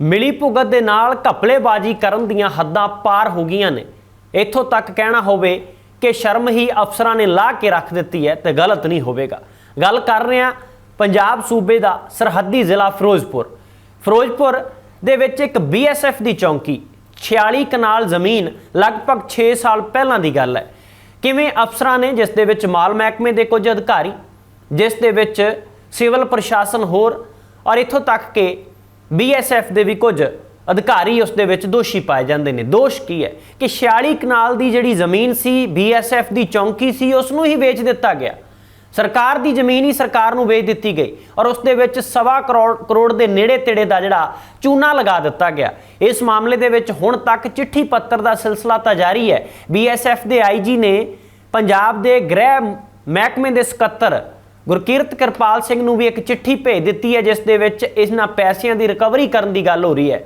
ਮਿਲੀ ਭੁਗਤ ਦੇ ਨਾਲ ਘਪਲੇਬਾਜ਼ੀ ਕਰਨ ਦੀਆਂ ਹੱਦਾਂ ਪਾਰ ਹੋ ਗਈਆਂ ਨੇ। ਇੱਥੋਂ ਤੱਕ ਕਹਿਣਾ ਹੋਵੇ ਕਿ ਸ਼ਰਮ ਹੀ ਅਫਸਰਾਂ ਨੇ ਲਾ ਕੇ ਰੱਖ ਦਿੱਤੀ ਹੈ ਤੇ ਗਲਤ ਨਹੀਂ ਹੋਵੇਗਾ। ਗੱਲ ਕਰ ਰਹੇ ਹਾਂ ਪੰਜਾਬ ਸੂਬੇ ਦਾ ਸਰਹੱਦੀ ਜ਼ਿਲ੍ਹਾ ਫਿਰੋਜ਼ਪੁਰ। ਫਿਰੋਜ਼ਪੁਰ ਦੇ ਵਿੱਚ ਇੱਕ ਬੀਐਸਐਫ ਦੀ ਚੌਂਕੀ 46 ਕਨਾਲ ਜ਼ਮੀਨ ਲਗਭਗ 6 ਸਾਲ ਪਹਿਲਾਂ ਦੀ ਗੱਲ ਹੈ। ਕਿਵੇਂ ਅਫਸਰਾਂ ਨੇ ਜਿਸ ਦੇ ਵਿੱਚ ਮਾਲ ਮਹਿਕਮੇ ਦੇ ਕੁਝ ਅਧਿਕਾਰੀ, ਜਿਸ ਦੇ ਵਿੱਚ ਸਿਵਲ ਪ੍ਰਸ਼ਾਸਨ ਹੋਰ, ਔਰ ਇੱਥੋਂ ਤੱਕ ਕਿ ਬੀਐਸਐਫ ਦੇ ਵੀ ਕੁਝ ਅਧਿਕਾਰੀ ਉਸ ਦੇ ਵਿੱਚ ਦੋਸ਼ੀ ਪਾਏ ਜਾਂਦੇ ਨੇ। ਦੋਸ਼ ਕੀ ਹੈ? ਕਿ 46 ਕਨਾਲ ਦੀ ਜਿਹੜੀ ਜ਼ਮੀਨ ਸੀ ਬੀਐਸਐਫ ਦੀ ਚੌਂਕੀ ਸੀ, ਉਸ ਨੂੰ ਹੀ ਵੇਚ ਦਿੱਤਾ ਗਿਆ। ਸਰਕਾਰ ਦੀ ਜ਼ਮੀਨ ਹੀ ਸਰਕਾਰ ਨੂੰ ਵੇਚ ਦਿੱਤੀ ਗਈ ਔਰ ਉਸ ਦੇ ਵਿੱਚ ਸਵਾ ਕਰੋੜ ਕਰੋੜ ਦੇ ਨੇੜੇ ਤੇੜੇ ਦਾ ਜਿਹੜਾ ਚੂਨਾ ਲਗਾ ਦਿੱਤਾ ਗਿਆ। ਇਸ ਮਾਮਲੇ ਦੇ ਵਿੱਚ ਹੁਣ ਤੱਕ ਚਿੱਠੀ ਪੱਤਰ ਦਾ ਸਿਲਸਿਲਾ ਤਾਂ ਜਾਰੀ ਹੈ। ਬੀਐਸਐਫ ਦੇ ਆਈਜੀ ਨੇ ਪੰਜਾਬ ਦੇ ਗ੍ਰਹਿ ਮਹਿਕਮੇ ਦੇ ਸਕੱਤਰ ਗੁਰਕੀਰਤ ਕਿਰਪਾਲ ਸਿੰਘ ਨੂੰ ਵੀ ਇੱਕ ਚਿੱਠੀ ਭੇਜ ਦਿੱਤੀ ਹੈ, ਜਿਸ ਦੇ ਵਿੱਚ ਇਹਨਾਂ ਪੈਸਿਆਂ ਦੀ ਰਿਕਵਰੀ ਕਰਨ ਦੀ ਗੱਲ ਹੋ ਰਹੀ ਹੈ।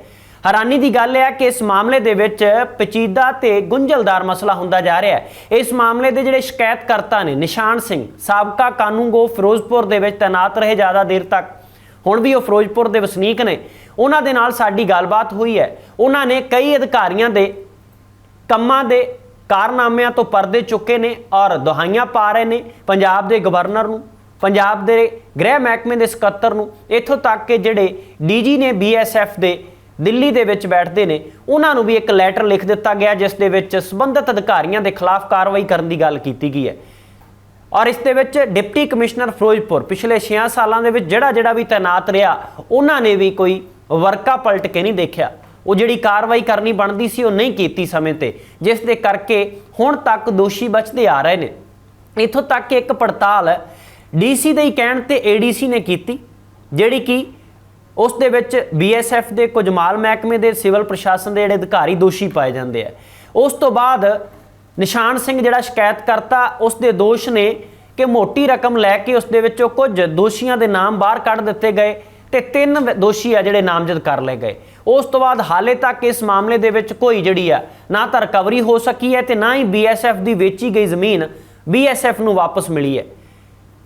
ਹੈਰਾਨੀ ਦੀ ਗੱਲ ਹੈ ਕਿ ਇਸ ਮਾਮਲੇ ਦੇ ਵਿੱਚ ਪਚੀਦਾ ਤੇ ਗੁੰਝਲਦਾਰ ਮਸਲਾ ਹੁੰਦਾ ਜਾ ਰਿਹਾ ਹੈ। ਇਸ ਮਾਮਲੇ ਦੇ ਜਿਹੜੇ ਸ਼ਿਕਾਇਤਕਰਤਾ ਨੇ, ਨਿਸ਼ਾਨ ਸਿੰਘ, ਸਾਬਕਾ ਕਾਨੂੰਗੋ ਫਿਰੋਜ਼ਪੁਰ ਦੇ ਵਿੱਚ ਤਾਇਨਾਤ ਰਹੇ ਜ਼ਿਆਦਾ ਦੇਰ ਤੱਕ। ਹੁਣ ਵੀ ਉਹ ਫਿਰੋਜ਼ਪੁਰ ਦੇ ਵਸਨੀਕ ਨੇ। ਉਹਨਾਂ ਦੇ ਨਾਲ ਸਾਡੀ ਗੱਲਬਾਤ ਹੋਈ ਹੈ। ਉਹਨਾਂ ਨੇ ਕਈ ਅਧਿਕਾਰੀਆਂ ਦੇ ਕੰਮਾਂ ਦੇ ਕਾਰਨਾਮਿਆਂ ਤੋਂ ਪਰਦੇ ਚੁੱਕੇ ਨੇ ਔਰ ਦੁਹਾਈਆਂ ਪਾ ਰਹੇ ਨੇ। ਪੰਜਾਬ ਦੇ ਗਵਰਨਰ ਨੂੰ ਪੰਜਾਬ ਦੇ ਗ੍ਰਹਿ ਮਹਿਕਮੇ ਦੇ ਸਕੱਤਰ ਨੂੰ ਇੱਥੋਂ ਤੱਕ ਕਿ ਜਿਹੜੇ ਡੀਜੀ ਨੇ ਬੀਐਸਐਫ ਦੇ ਦਿੱਲੀ ਦੇ ਵਿੱਚ ਬੈਠਦੇ ਨੇ, ਉਹਨਾਂ ਨੂੰ ਵੀ ਇੱਕ ਲੈਟਰ ਲਿਖ ਦਿੱਤਾ ਗਿਆ ਜਿਸ ਦੇ ਵਿੱਚ ਸੰਬੰਧਿਤ ਅਧਿਕਾਰੀਆਂ ਦੇ ਖਿਲਾਫ ਕਾਰਵਾਈ ਕਰਨ ਦੀ ਗੱਲ ਕੀਤੀ ਗਈ ਹੈ। ਔਰ ਇਸ ਦੇ ਵਿੱਚ ਡਿਪਟੀ ਕਮਿਸ਼ਨਰ ਫਿਰੋਜ਼ਪੁਰ ਪਿਛਲੇ 6 ਸਾਲਾਂ ਦੇ ਵਿੱਚ ਜਿਹੜਾ ਜਿਹੜਾ ਵੀ ਤਾਇਨਾਤ ਰਿਹਾ, ਉਹਨਾਂ ਨੇ ਵੀ ਕੋਈ ਵਰਕਾ ਪਲਟ ਕੇ ਨਹੀਂ ਦੇਖਿਆ। ਉਹ ਜਿਹੜੀ ਕਾਰਵਾਈ ਕਰਨੀ ਬਣਦੀ ਸੀ, ਉਹ ਨਹੀਂ ਕੀਤੀ ਸਮੇਂ ਤੇ, ਜਿਸ ਦੇ ਕਰਕੇ ਹੁਣ ਤੱਕ ਦੋਸ਼ੀ ਬਚਦੇ ਆ ਰਹੇ ਨੇ। ਇਥੋਂ ਤੱਕ ਕਿ ਇੱਕ ਪੜਤਾਲ ਡੀਸੀ ਦੇ ਹੀ ਕਹਿਣ ਤੇ ਏਡੀਸੀ ਨੇ ਕੀਤੀ, ਜਿਹੜੀ ਕਿ ਉਸ ਦੇ ਵਿੱਚ ਬੀਐਸਐਫ ਦੇ ਕੁਝ ਮਾਲ ਮਹਿਕਮੇ ਦੇ ਸਿਵਲ ਪ੍ਰਸ਼ਾਸਨ ਦੇ ਜਿਹੜੇ ਅਧਿਕਾਰੀ ਦੋਸ਼ੀ ਪਾਏ ਜਾਂਦੇ ਆ। ਉਸ ਤੋਂ ਬਾਅਦ ਨਿਸ਼ਾਨ ਸਿੰਘ ਜਿਹੜਾ ਸ਼ਿਕਾਇਤ ਕਰਤਾ ਉਸ ਦੇ ਦੋਸ਼ ਨੇ ਕਿ ਮੋਟੀ ਰਕਮ ਲੈ ਕੇ ਉਸ ਦੇ ਵਿੱਚੋਂ ਕੁਝ ਦੋਸ਼ੀਆਂ ਦੇ ਨਾਮ ਬਾਹਰ ਕੱਢ ਦਿੱਤੇ ਗਏ ਤੇ ਤਿੰਨ ਦੋਸ਼ੀ ਆ ਜਿਹੜੇ ਨਾਮਜ਼ਦ ਕਰ ਲਏ ਗਏ। ਉਸ ਤੋਂ ਬਾਅਦ ਹਾਲੇ ਤੱਕ ਇਸ ਮਾਮਲੇ ਦੇ ਵਿੱਚ ਕੋਈ ਜਿਹੜੀ ਆ, ਨਾ ਤਾਂ ਰਿਕਵਰੀ ਹੋ ਸਕੀ ਹੈ ਤੇ ਨਾ ਹੀ ਬੀਐਸਐਫ ਦੀ ਵੇਚੀ ਗਈ ਜ਼ਮੀਨ ਬੀਐਸਐਫ ਨੂੰ ਵਾਪਸ ਮਿਲੀ ਹੈ।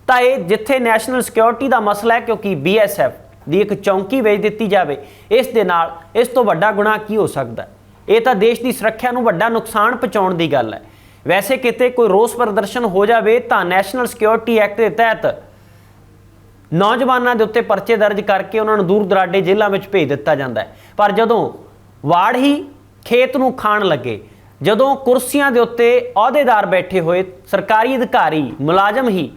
ਤਾਂ ਇਹ ਜਿੱਥੇ ਨੈਸ਼ਨਲ ਸਿਕਿਉਰਿਟੀ ਦਾ ਮਸਲਾ ਹੈ, ਕਿਉਂਕਿ ਬੀਐਸਐਫ ਦੀ ਇੱਕ ਚੌਂਕੀ ਵੇਚ ਦਿੱਤੀ ਜਾਵੇ, ਇਸ ਦੇ ਨਾਲ ਇਸ ਤੋਂ ਵੱਡਾ ਗੁਨਾਹ ਕੀ ਹੋ ਸਕਦਾ ਇਹ ਤਾਂ ਦੇਸ਼ ਦੀ ਸੁਰੱਖਿਆ ਨੂੰ ਵੱਡਾ ਨੁਕਸਾਨ ਪਹੁੰਚਾਉਣ ਦੀ ਗੱਲ ਹੈ। ਵੈਸੇ ਕਿਤੇ ਕੋਈ ਰੋਸ ਪ੍ਰਦਰਸ਼ਨ ਹੋ ਜਾਵੇ ਤਾਂ ਨੈਸ਼ਨਲ ਸਿਕਿਉਰਿਟੀ ਐਕਟ ਦੇ ਤਹਿਤ ਨੌਜਵਾਨਾਂ ਦੇ ਉੱਤੇ ਪਰਚੇ ਦਰਜ ਕਰਕੇ ਉਹਨਾਂ ਨੂੰ ਦੂਰ ਦਰਾਡੇ ਜੇਲ੍ਹਾਂ ਵਿੱਚ ਭੇਜ ਦਿੱਤਾ ਜਾਂਦਾ ਹੈ। ਪਰ ਜਦੋਂ ਵਾੜ ਹੀ ਖੇਤ ਨੂੰ ਖਾਣ ਲੱਗੇ, ਜਦੋਂ ਕੁਰਸੀਆਂ ਦੇ ਉੱਤੇ ਅਹੁਦੇਦਾਰ ਬੈਠੇ ਹੋਏ, ਸਰਕਾਰੀ ਅਧਿਕਾਰੀ ਮੁਲਾਜ਼ਮ ਹੀ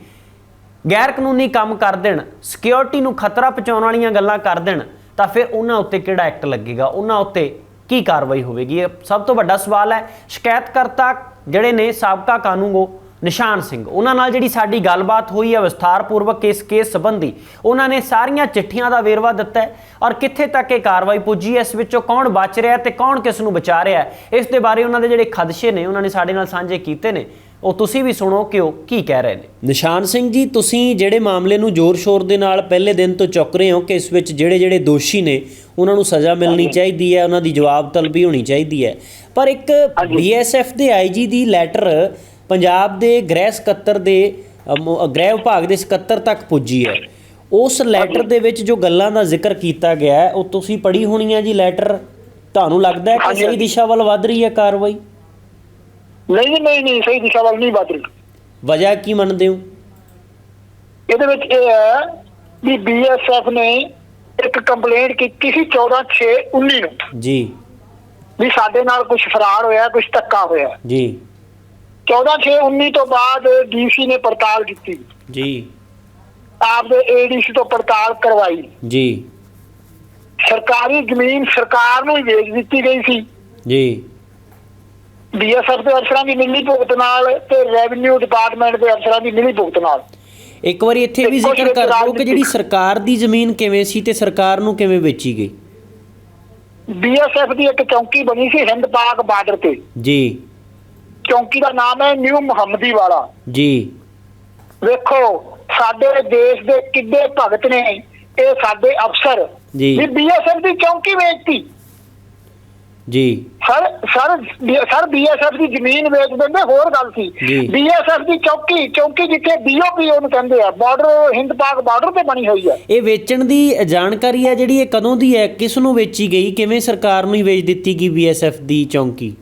ਗੈਰ ਕਾਨੂੰਨੀ ਕੰਮ ਕਰ ਦੇਣ ਸਿਕਿਉਰਿਟੀ ਨੂੰ ਖਤਰਾ ਪਹੁੰਚਾਉਣ ਵਾਲੀਆਂ ਗੱਲਾਂ ਕਰ ਦੇਣ, ਤਾਂ ਫਿਰ ਉਹਨਾਂ ਉੱਤੇ ਕਿਹੜਾ ਐਕਟ ਲੱਗੇਗਾ? ਉਹਨਾਂ ਉੱਤੇ ਕੀ ਕਾਰਵਾਈ ਹੋਵੇਗੀ? ਇਹ ਸਭ ਤੋਂ ਵੱਡਾ ਸਵਾਲ ਹੈ, ਸ਼ਿਕਾਇਤਕਰਤਾ ਜਿਹੜੇ ਨੇ ਸਾਬਕਾ ਕਾਨੂੰਗੋ ਨਿਸ਼ਾਨ ਸਿੰਘ, ਉਹਨਾਂ ਨਾਲ ਜਿਹੜੀ ਸਾਡੀ ਗੱਲਬਾਤ ਹੋਈ ਹੈ, ਵਿਸਥਾਰਪੂਰਵਕ ਇਸ ਕੇਸ ਸੰਬੰਧੀ, ਉਹਨਾਂ ਨੇ ਸਾਰੀਆਂ ਚਿੱਠੀਆਂ ਦਾ ਵੇਰਵਾ ਦਿੱਤਾ ਹੈ, ਔਰ ਕਿੱਥੇ ਤੱਕ ਇਹ ਕਾਰਵਾਈ ਪੁੱਜੀ ਹੈ, ਇਸ ਵਿੱਚੋਂ ਕੌਣ ਬਚ ਰਿਹਾ ਹੈ ਤੇ ਕੌਣ ਕਿਸ ਨੂੰ ਬਚਾ ਰਿਹਾ ਇਸ ਦੇ ਬਾਰੇ ਉਹਨਾਂ ਦੇ ਜਿਹੜੇ ਖਦਸ਼ੇ ਨੇ, ਉਹਨਾਂ ਨੇ ਸਾਡੇ ਨਾਲ ਸਾਂਝੇ ਕੀਤੇ ਨੇ। ਉਹ ਤੁਸੀਂ ਵੀ ਸੁਣੋ ਕਿ ਉਹ ਕੀ ਕਹਿ ਰਹੇ ਨੇ। ਨਿਸ਼ਾਨ ਸਿੰਘ ਜੀ ਤੁਸੀਂ ਜਿਹੜੇ ਮਾਮਲੇ ਨੂੰ ਜ਼ੋਰ-ਸ਼ੋਰ ਦੇ ਨਾਲ ਪਹਿਲੇ ਦਿਨ ਤੋਂ ਚੁੱਕ ਰਹੇ ਹੋ ਕਿ ਇਸ ਵਿੱਚ ਜਿਹੜੇ-ਜਿਹੜੇ ਦੋਸ਼ੀ ਨੇ ਉਹਨਾਂ ਨੂੰ ਸਜ਼ਾ ਮਿਲਣੀ ਚਾਹੀਦੀ ਹੈ ਉਹਨਾਂ ਦੀ ਜਵਾਬ ਤਲਬੀ ਹੋਣੀ ਚਾਹੀਦੀ ਹੈ। ਪਰ ਇੱਕ ਬੀਐਸਐਫ ਦੇ ਆਈਜੀ ਦੀ ਲੈਟਰ ਪੰਜਾਬ ਦੇ ਗ੍ਰਹਿ ਸਕੱਤਰ ਦੇ ਗ੍ਰਹਿ ਵਿਭਾਗ ਦੇ ਸਕੱਤਰ ਤੱਕ ਪੁੱਜੀ ਹੈ। ਉਸ ਲੈਟਰ ਦੇ ਵਿੱਚ ਜੋ ਗੱਲਾਂ ਦਾ ਜ਼ਿਕਰ ਕੀਤਾ ਗਿਆ ਹੈ ਉਹ ਤੁਸੀਂ ਪੜ੍ਹੀ ਹੋਣੀ ਹੈ ਜੀ ਲੈਟਰ ਤੁਹਾਨੂੰ ਲੱਗਦਾ ਹੈ ਕਿ। ਸਹੀ ਦਿਸ਼ਾ ਵੱਲ ਵੱਧ ਰਹੀ ਹੈ ਕਾਰਵਾਈ? ਨਹੀਂ ਜੀ, ਨਹੀਂ ਨਹੀਂ ਸਹੀ ਦਿਸ਼ਾ ਵੱਲ ਨਹੀਂ ਵੱਧ ਰਹੀ। ਵਜ੍ਹਾ ਕੀ ਮੰਨਦੇ ਹੋ? ਇਹਦੇ ਵਿੱਚ ਇਹ ਹੈ ਵੀ ਬੀਐਸਐਫ ਨੇ ਇੱਕ ਕੰਪਲੇਂਟ ਕੀਤੀ ਸੀ 14 6 19 ਨੂੰ। ਜੀ। ਵੀ ਸਾਡੇ ਨਾਲ ਕੁਝ ਫਰਾਰ ਹੋਇਆ ਕੁਝ ਧੱਕਾ ਹੋਇਆ। ਜੀ। 14 6 19 ਤੋਂ ਬਾਅਦ ਡੀਸੀ ਨੇ ਪੜਤਾਲ ਕੀਤੀ। ਜੀ। ਆਪਦੇ ਏਡੀਸੀ ਤੋਂ ਪੜਤਾਲ ਕਰਵਾਈ। ਜੀ। ਸਰਕਾਰੀ ਜ਼ਮੀਨ ਸਰਕਾਰ ਨੂੰ ਹੀ ਵੇਚ ਦਿੱਤੀ ਗਈ ਸੀ। ਜੀ। ਬੀਐਸਐਫ ਦੇ ਅਫਸਰਾਂ ਦੀ ਮਿਲੀ ਭੁਗਤ ਨਾਲ ਤੇ ਰੈਵਨਿਊ ਡਿਪਾਰਟਮੈਂਟ ਦੇ ਅਫਸਰਾਂ ਦੀ ਮਿਲੀ ਭੁਗਤ ਨਾਲ। ਇੱਕ ਵਾਰੀ ਇੱਥੇ ਵੀ ਜ਼ਿਕਰ ਕਰ ਦਿਓ ਕਿ ਜਿਹੜੀ ਸਰਕਾਰ ਦੀ ਜ਼ਮੀਨ ਕਿਵੇਂ ਸੀ ਤੇ ਸਰਕਾਰ ਨੂੰ ਕਿਵੇਂ ਵੇਚੀ ਗਈ? ਬੀਐਸਐਫ ਦੀ ਇੱਕ ਚੌਂਕੀ ਬਣੀ ਸੀ ਹਿੰਦ ਪਾਕ ਬਾਰਡਰ ਤੇ। ਜੀ। ਚੌਂਕੀ ਦਾ ਨਾਮ ਹੈ ਨਿਊ ਮੁਹੰਮਦੀ ਵਾਲਾ ਜੀ। ਵੇਖੋ ਸਾਡੇ ਦੇਸ਼ ਦੇ ਕਿੱਡੇ ਭਗਤ ਨੇ ਇਹ ਸਾਡੇ ਅਫਸਰ। ਜੀ। ਬੀਐਸਐਫ ਦੀ ਚੌਂਕੀ ਵੇਚਤੀ। ਜੀ। ਸਰ ਸਰ ਸਰ ਬੀਐਸਐਫ ਦੀ ਜ਼ਮੀਨ ਵੇਚ ਦਿੰਦੇ ਹੋਰ ਗੱਲ ਸੀ। ਬੀਐਸਐਫ ਦੀ ਚੌਕੀ ਚੌਕੀ ਜਿੱਥੇ ਬੀਓਪੀ ਉਹਨੂੰ ਕਹਿੰਦੇ ਆ ਬਾਰਡਰ ਹਿੰਦ ਪਾਕ ਬਾਰਡਰ ਤੇ ਬਣੀ ਹੋਈ ਹੈ ਇਹ ਵੇਚਣ ਦੀ ਜਾਣਕਾਰੀ ਹੈ ਜਿਹੜੀ ਇਹ ਕਦੋਂ ਦੀ ਹੈ ਕਿਸ ਨੂੰ ਵੇਚੀ ਗਈ ਕਿਵੇਂ ਸਰਕਾਰ ਨੂੰ ਹੀ ਵੇਚ ਦਿੱਤੀ ਗਈ ਬੀਐਸਐਫ ਦੀ ਚੌਂਕੀ?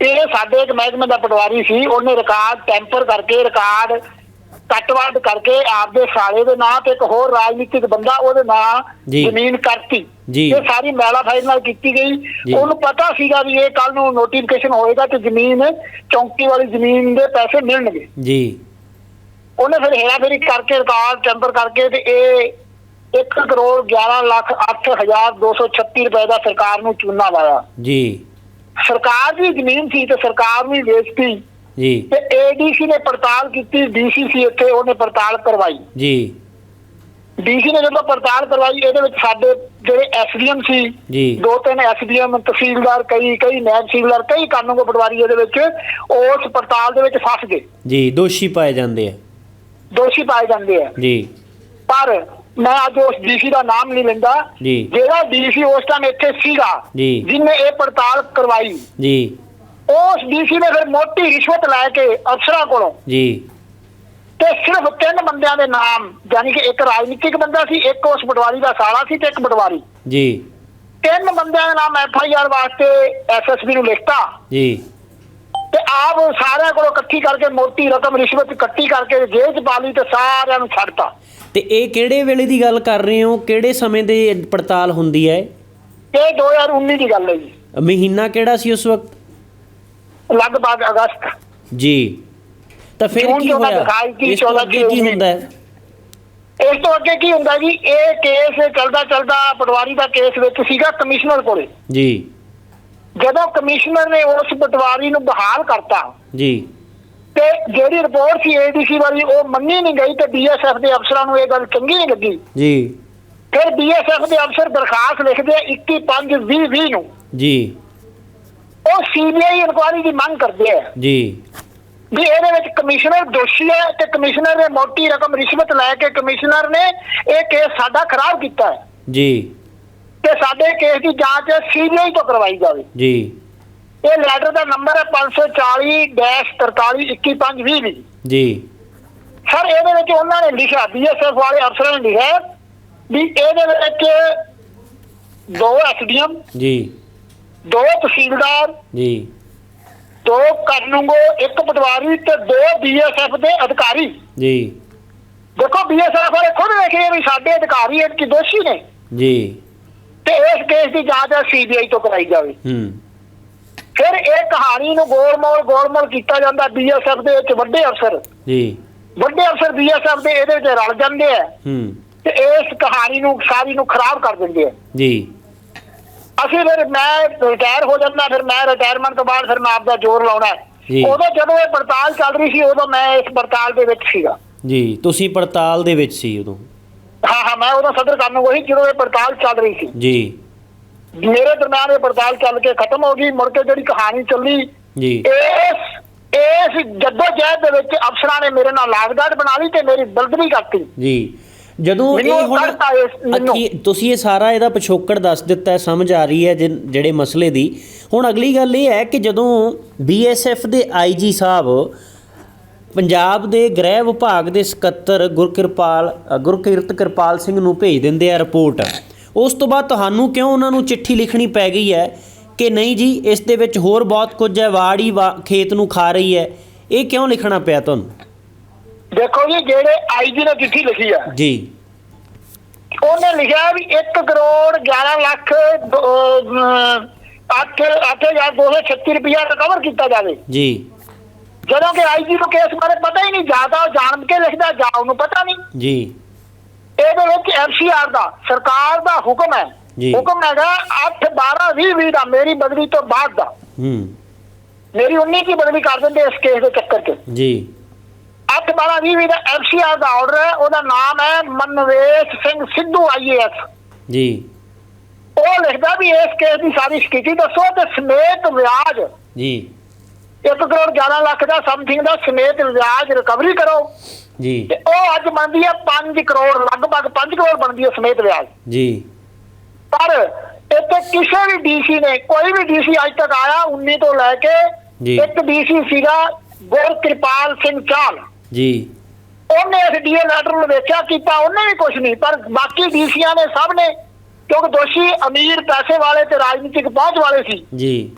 ਇਹ ਸਾਡੇ ਇੱਕ ਮਹਿਕਮੇ ਦਾ ਪਟਵਾਰੀ ਸੀ ਉਹਨੇ ਰਿਕਾਰਡ ਟੈਂਪਰ ਕਰਕੇ ਰਿਕਾਰਡ ਕੱਟਵੱਡ ਕਰਕੇ ਆਪਦੇ ਸਾਲੇ ਦੇ ਨਾਂ ਤੇ ਇੱਕ ਹੋਰ ਰਾਜਨੀਤਿਕ ਬੰਦਾ ਉਹਦੇ ਨਾਂ। ਜ਼ਮੀਨ ਕਰਤੀ। ਇਹ ਸਾਰੀ ਮੈਲਾ ਫਾਈਲ ਨਾਲ ਕੀਤੀ ਗਈ। ਉਹਨੂੰ ਪਤਾ ਸੀਗਾ ਵੀ ਇਹ ਕੱਲ ਨੂੰ ਨੋਟੀਫਿਕੇਸ਼ਨ ਹੋਏਗਾ ਤੇ ਜ਼ਮੀਨ ਚੌਂਕੀ ਵਾਲੀ ਜ਼ਮੀਨ ਦੇ ਪੈਸੇ ਮਿਲਣਗੇ। ਜੀ। ਉਹਨੇ ਫਿਰ ਹੇਰਾਫੇਰੀ ਕਰਕੇ ਰਿਕਾਰਡ ਟੈਂਪਰ ਕਰਕੇ ਤੇ ਇਹ 1 ਕਰੋੜ 11 ਲੱਖ 8236 ਰੁਪਏ ਦਾ ਸਰਕਾਰ ਨੂੰ ਚੂਨਾ ਲਾਇਆ ਜੀ। ਸਰਕਾਰ ਦੀ ਜ਼ਮੀਨ ਸੀ ਤੇ ਸਰਕਾਰ ਹੀ ਵੇਚਤੀ। ਜੀ। ਤੇ ਏਡੀਸੀ ਨੇ ਪੜਤਾਲ ਕੀਤੀ ਡੀਸੀਸੀ ਇੱਥੇ ਉਹਨੇ ਪੜਤਾਲ ਕਰਵਾਈ। ਜੀ। ਡੀਸੀ ਨੇ ਜਦੋਂ ਪੜਤਾਲ ਕਰਵਾਈ ਇਹਦੇ ਵਿੱਚ ਸਾਡੇ ਜਿਹੜੇ ਐਸਡੀਐਮ ਸੀ ਜੀ। ਦੋ ਤਿੰਨ ਐਸਡੀਐਮ ਤਹਿਸੀਲਦਾਰ ਕਈ ਕਈ ਨਾਇਬ ਤਹਿਸੀਲਦਾਰ ਕਈ ਕਾਨੂੰਗੋ ਪਟਵਾਰੀ ਇਹਦੇ ਵਿੱਚ ਉਸ ਪੜਤਾਲ ਦੇ ਵਿੱਚ ਫਸ ਗਏ। ਜੀ ਦੋਸ਼ੀ ਪਾਏ ਜਾਂਦੇ ਆ। ਦੋਸ਼ੀ ਪਾਏ ਜਾਂਦੇ ਆ। ਜੀ। ਪਰ ਮੈਂ ਅੱਜ ਉਸ ਡੀਸੀ ਦਾ ਨਾਮ ਨਹੀਂ ਲੈਂਦਾ। ਜਿਹੜਾ ਡੀਸੀ ਉਸ ਟਾਈਮ ਇੱਥੇ ਸੀਗਾ। ਜਿਹਨੇ ਇਹ ਪੜਤਾਲ ਕਰਵਾਈ। ਜੀ। ਉਸ ਡੀਸੀ ਨੇ ਫਿਰ ਮੋਟੀ ਰਿਸ਼ਵਤ ਲੈ ਕੇ ਅਫਸਰਾਂ ਕੋਲੋਂ। ਜੀ। ਤੇ ਸਿਰਫ ਤਿੰਨ ਬੰਦਿਆਂ ਦੇ ਨਾਮ ਯਾਨੀ ਕਿ ਇੱਕ ਰਾਜਨੀਤਿਕ ਬੰਦਾ ਸੀ ਇੱਕ ਉਸ ਪਟਵਾਰੀ ਦਾ ਸਾਲਾ ਸੀ ਤੇ ਇੱਕ ਪਟਵਾਰੀ। ਜੀ। ਤਿੰਨ ਬੰਦਿਆਂ ਦੇ ਨਾਮ ਐਫ ਆਈ ਆਰ ਵਾਸਤੇ ਐਸਐਸਬੀ ਨੂੰ ਲਿਖਤਾ। ਜੀ। ਤੇ ਆਪ ਸਾਰਿਆਂ ਕੋਲੋਂ ਇਕੱਠੀ ਕਰਕੇ ਮੋਟੀ ਰਕਮ ਰਿਸ਼ਵਤ ਇਕੱਠੀ ਕਰਕੇ ਜੇਲ੍ਹ ਚ ਪਾ ਲਈ ਤੇ ਸਾਰਿਆਂ ਨੂੰ ਛੱਡਤਾ। ਤੇ ਇਹ ਕਿਹੜੇ ਵੇਲੇ ਦੀ ਗੱਲ ਕਰ ਰਹੇ ਹੋ? ਕਿਹੜੇ ਸਮੇਂ ਦੇ ਪੜਤਾਲ ਹੁੰਦੀ ਹੈ? ਇਹ 2019 ਦੀ ਗੱਲ ਹੈ ਜੀ। ਮਹੀਨਾ ਕਿਹੜਾ ਸੀ ਉਸ ਵਕਤ? ਲਗਭਗ ਅਗਸਤ ਜੀ ਤਾਂ ਫਿਰ ਜੂਨ ਕੀ ਹੋਇਆ ਦਿਖਾਈ ਕਿ ਇਸ ਤੋਂ ਅੱਗੇ ਕੀ। ਹੁੰਦਾ ਹੈ ਇਸ ਤੋਂ ਅੱਗੇ ਕੀ ਹੁੰਦਾ ਜੀ ਇਹ ਕੇਸ ਚੱਲਦਾ ਚੱਲਦਾ ਪਟਵਾਰੀ ਦਾ ਕੇਸ ਵਿੱਚ ਸੀਗਾ ਕਮਿਸ਼ਨਰ ਕੋਲੇ। ਜੀ ਜਦੋਂ ਕਮਿਸ਼ਨਰ ਨੇ ਉਸ ਪਟਵਾਰੀ ਨੂੰ ਬਹਾਲ ਕਰਤਾ ਜੀ। ਤੇ ਜਿਹੜੀ ਰਿਪੋਰਟ ਸੀ ਏਡੀਸੀ ਵਾਲੀ ਉਹ ਮੰਨੀ ਨਹੀਂ ਗਈ ਤੇ ਬੀਐਸਐਫ ਦੇ ਅਫਸਰਾਂ ਨੂੰ ਇਹ ਗੱਲ ਚੰਗੀ ਨਹੀਂ ਲੱਗੀ। ਜੀ। ਫਿਰ ਬੀਐਸਐਫ ਦੇ ਅਫਸਰ ਦਰਖਾਸਤ ਲਿਖਦੇ ਆ 21/5/2020 ਨੂੰ। ਜੀ। ਉਹ ਸੀਬੀਆਈ ਇਨਕੁਆਇਰੀ ਦੀ ਮੰਗ ਕਰਦੇ ਆ। ਜੀ। ਵੀ ਇਹਦੇ ਵਿੱਚ ਕਮਿਸ਼ਨਰ ਦੋਸ਼ੀ ਹੈ ਤੇ ਕਮਿਸ਼ਨਰ ਨੇ ਮੋਟੀ ਰਕਮ ਰਿਸ਼ਵਤ ਲੈ ਕੇ ਕਮਿਸ਼ਨਰ ਨੇ ਇਹ ਕੇਸ ਸਾਡਾ ਖਰਾਬ ਕੀਤਾ ਹੈ। ਜੀ। ਤੇ ਸਾਡੇ ਕੇਸ ਦੀ ਜਾਂਚ ਸੀਬੀਆਈ ਤੋਂ ਕਰਵਾਈ ਜਾਵੇ। ਜੀ। ਇਹ ਲੈਟਰ ਦਾ ਨੰਬਰ ਹੈ 540-432120 ਜੀ। ਸਰ ਇਹਦੇ ਵਿੱਚ ਉਹਨਾਂ ਨੇ ਲਿਖਿਆ ਬੀਐਸਐਫ ਵਾਲੇ ਅਫਸਰਾਂ ਨੇ ਲਿਖਿਆ ਵੀ ਇਹਦੇ ਵਿੱਚ ਦੋ ਐਸਡੀਐਮ ਜੀ। ਦੋ ਤਹਿਸੀਲਦਾਰ ਜੀ। ਦੋ ਕਾਨੂੰਗੋ ਇੱਕ ਪਟਵਾਰੀ ਤੇ ਦੋ ਬੀਐਸਐਫ ਦੇ ਅਧਿਕਾਰੀ। ਜੀ। ਦੇਖੋ ਬੀਐਸਐਫ ਵਾਲੇ ਖੁਦ ਵੇਖੇ ਵੀ ਸਾਡੇ ਅਧਿਕਾਰੀ ਇਹ ਕਿ ਦੋਸ਼ੀ ਨੇ। ਜੀ। ਤੇ ਇਸ ਕੇਸ ਦੀ ਜਾਂਚ ਸੀਬੀਆਈ ਤੋਂ ਕਰਾਈ ਜਾਵੇ। ਹੂੰ। ਫਿਰ ਇਹ ਕਹਾਣੀ ਨੂੰ ਗੋਲਮੋਲ ਗੋਲਮੋਲ ਕੀਤਾ ਜਾਂਦਾ ਬੀਐਸਐਫ ਦੇ ਵਿੱਚ ਵੱਡੇ ਅਫਸਰ। ਜੀ। ਵੱਡੇ ਅਫਸਰ ਬੀਐਸਐਫ ਦੇ ਇਹਦੇ ਵਿੱਚ ਰਲ ਜਾਂਦੇ ਆ। ਹੂੰ। ਤੇ ਇਸ ਕਹਾਣੀ ਨੂੰ ਸਾਰੀ ਨੂੰ ਖਰਾਬ ਕਰ ਦਿੰਦੇ ਆ। ਜੀ। ਅਸੀਂ ਫਿਰ ਮੈਂ ਰਿਟਾਇਰ ਹੋ ਜਾਂਦਾ ਫਿਰ ਮੈਂ ਰਿਟਾਇਰਮੈਂਟ ਤੋਂ ਬਾਅਦ ਫਿਰ ਮੈਂ ਆਪਦਾ ਜ਼ੋਰ ਲਾਉਣਾ। ਉਦੋਂ ਜਦੋਂ ਇਹ ਪੜਤਾਲ ਚੱਲ ਰਹੀ ਸੀ ਉਦੋਂ ਮੈਂ ਇਸ ਪੜਤਾਲ ਦੇ ਵਿੱਚ ਸੀਗਾ। ਜੀ ਤੁਸੀਂ ਪੜਤਾਲ ਦੇ ਵਿੱਚ ਸੀ ਉਦੋਂ? ਹਾਂ ਹਾਂ ਮੈਂ ਉਦੋਂ ਸਦਰ ਕਾਨੂੰ ਉਹੀ ਜਦੋਂ ਇਹ ਪੜਤਾਲ ਚੱਲ ਰਹੀ ਸੀ। ਜੀ। ਮੇਰੇ ਦਰਮਿਆਨ ਇਹ ਪੜਤਾਲ ਚੱਲ ਕੇ ਖਤਮ ਹੋ ਗਈ ਮੁੜ ਕੇ ਜਿਹੜੀ ਕਹਾਣੀ ਚੱਲੀ ਜੀ। ਇਸ ਇਸ ਜੱਦੋਜਹਿਦ ਦੇ ਵਿੱਚ ਅਫਸਰਾਂ ਨੇ ਮੇਰੇ ਨਾਲ ਲਾਗਦਾਰ ਬਣਾ ਲਈ ਤੇ ਮੇਰੀ ਬਲਦਰੀ ਕਰਤੀ। ਜੀ। ਜਦੋਂ ਇਹ ਹੁਣ। ਅੱਖੀ ਤੁਸੀਂ ਇਹ ਸਾਰਾ ਇਹਦਾ ਪਿਛੋਕੜ ਦੱਸ ਦਿੱਤਾ ਹੈ ਸਮਝ ਆ ਰਹੀ ਹੈ ਜਿਹੜੇ ਮਸਲੇ ਦੀ ਹੁਣ ਅਗਲੀ ਗੱਲ ਇਹ ਹੈ ਕਿ ਜਦੋਂ ਬੀਐਸਐਫ ਦੇ ਆਈਜੀ ਸਾਹਿਬ ਪੰਜਾਬ ਦੇ ਗ੍ਰਹਿ ਵਿਭਾਗ ਦੇ ਸਕੱਤਰ ਗੁਰਕਿਰਪਾਲ ਗੁਰਕਿਰਤ ਕਿਰਪਾਲ ਸਿੰਘ ਨੂੰ ਭੇਜ ਦਿੰਦੇ ਆ ਰਿਪੋਰਟ ਉਸ ਤੋਂ ਬਾਅਦ ਤੁਹਾਨੂੰ ਕਿਉਂ ਉਹਨਾਂ ਨੂੰ ਚਿੱਠੀ ਲਿਖਣੀ ਪੈ ਗਈ ਹੈ ਕਿ ਨਹੀਂ ਜੀ ਇਸ ਦੇ ਵਿੱਚ ਹੋਰ ਬਹੁਤ ਕੁਝ ਹੈ ਵਾੜੀ ਖੇਤ ਨੂੰ ਖਾ ਰਹੀ ਹੈ ਇਹ ਕਿਉਂ ਲਿਖਣਾ ਪਿਆ ਤੁਹਾਨੂੰ ਦੇਖੋ ਜੀ ਜਿਹੜੇ ਆਈਜੀ ਨੇ ਚਿੱਠੀ ਲਿਖੀ ਆ ਜੀ। ਉਹਨੇ ਲਿਖਿਆ ਵੀ 1 ਕਰੋੜ 11 ਲੱਖ 8 8236 ਰੁਪਇਆ ਰਿਕਵਰ ਕੀਤਾ ਜਾਵੇ। ਜੀ। ਜਦੋਂ ਕਿ ਆਈਜੀ ਨੂੰ ਕੇਸ ਬਾਰੇ ਪਤਾ ਹੀ ਨਹੀਂ ਜਾਂਦਾ ਉਹ ਜਾਣ ਕੇ ਲਿਖਦਾ ਜਾਂ ਉਹਨੂੰ ਪਤਾ ਨਹੀਂ। ਜੀ। ਇਹਦੇ ਵਿੱਚ ਐਫਸੀਆਰ ਦਾ ਸਰਕਾਰ ਦਾ ਹੁਕਮ ਹੈ। ਹੁਕਮ ਹੈਗਾ 8 12 20 20 ਦਾ ਮੇਰੀ ਬਦਲੀ ਤੋਂ ਬਾਅਦ ਦਾ। ਹੂੰ। ਮੇਰੀ 19 ਕੀ ਬਦਲੀ ਕਰ ਦਿੰਦੇ ਇਸ ਕੇਸ ਦੇ ਚੱਕਰ 'ਚ। ਜੀ। 8 12 20 20 ਦਾ ਐਫਸੀਆਰ ਦਾ ਆਰਡਰ ਹੈ ਉਹਦਾ ਨਾਮ ਹੈ ਮਨਵੇਸ਼ ਸਿੰਘ ਸਿੱਧੂ ਆਈਏਐਸ ਜੀ। ਉਹ ਲਿਖਦਾ ਵੀ ਇਸ ਕੇਸ ਦੀ ਸਾਰੀ ਸਥਿਤੀ ਦੱਸੋ ਤੇ ਸਮੇਤ ਵਿਆਜ। ਜੀ। 1 ਕਰੋੜ 11 ਲੱਖ ਦਾ ਸਮਥਿੰਗ ਦਾ ਸਮੇਤ ਵਿਆਜ ਰਿਕਵਰੀ ਕਰੋ। ਜੀ। ਤੇ ਉਹ ਅੱਜ ਬਣਦੀ ਹੈ 5 ਕਰੋੜ ਲਗਭਗ 5 ਕਰੋੜ ਬਣਦੀ ਹੈ ਸਮੇਤ ਵਿਆਜ। ਜੀ। ਪਰ ਇੱਥੇ ਕਿਸੇ ਵੀ ਡੀਸੀ ਨੇ ਕੋਈ ਵੀ ਡੀਸੀ ਅੱਜ ਤੱਕ ਆਇਆ 19 ਤੋਂ ਲੈ ਕੇ। ਇੱਕ ਡੀਸੀ ਸੀਗਾ ਗੁਰਕਿਰਪਾਲ ਸਿੰਘ ਚਾਲ। ਜੀ। ਉਹਨੇ ਇਸ ਡੀਏ ਲੈਟਰ ਨੂੰ ਵੇਖਿਆ ਕੀਤਾ ਉਹਨੇ ਵੀ ਕੁਝ ਨਹੀਂ ਪਰ ਬਾਕੀ ਡੀਸੀਆਂ ਨੇ ਸਭ ਨੇ ਕਿਉਂਕਿ ਦੋਸ਼ੀ ਅਮੀਰ ਪੈਸੇ ਵਾਲੇ ਤੇ ਰਾਜਨੀਤਿਕ ਪਹੁੰਚ ਵਾਲੇ ਸੀ। ਜੀ।